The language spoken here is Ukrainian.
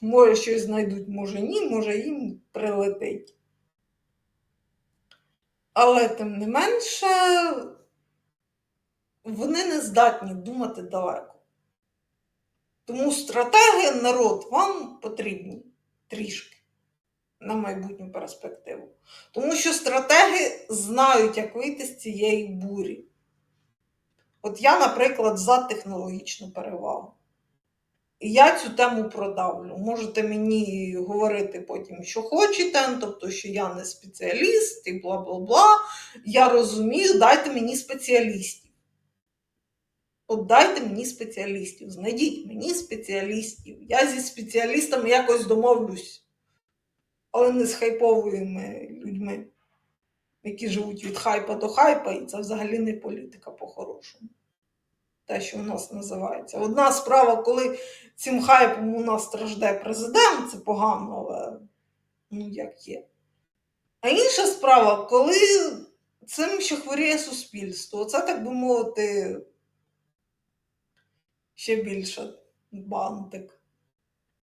Може, щось знайдуть, може ні, може їм прилетить. Але тим не менше, вони не здатні думати далеко. Тому стратегія, народ, вам потрібні трішки на майбутню перспективу. Тому що стратеги знають, як вийти з цієї бурі. От я, наприклад, за технологічну перевагу. Я цю тему продавлю. Можете мені говорити потім, що хочете, ну, тобто, що я не спеціаліст і бла бла бла. Я розумію, дайте мені спеціалістів. От дайте мені спеціалістів, знайдіть мені спеціалістів. Я зі спеціалістами якось домовлюсь, але не з хайповими людьми, які живуть від хайпа до хайпа, і це взагалі не політика по-хорошому. Те, що у нас називається. Одна справа, коли цим хайпом у нас страждає президент, це погано, але ну як є. А інша справа, коли цим ще хворіє суспільство, це, так би мовити, ще більше бантик.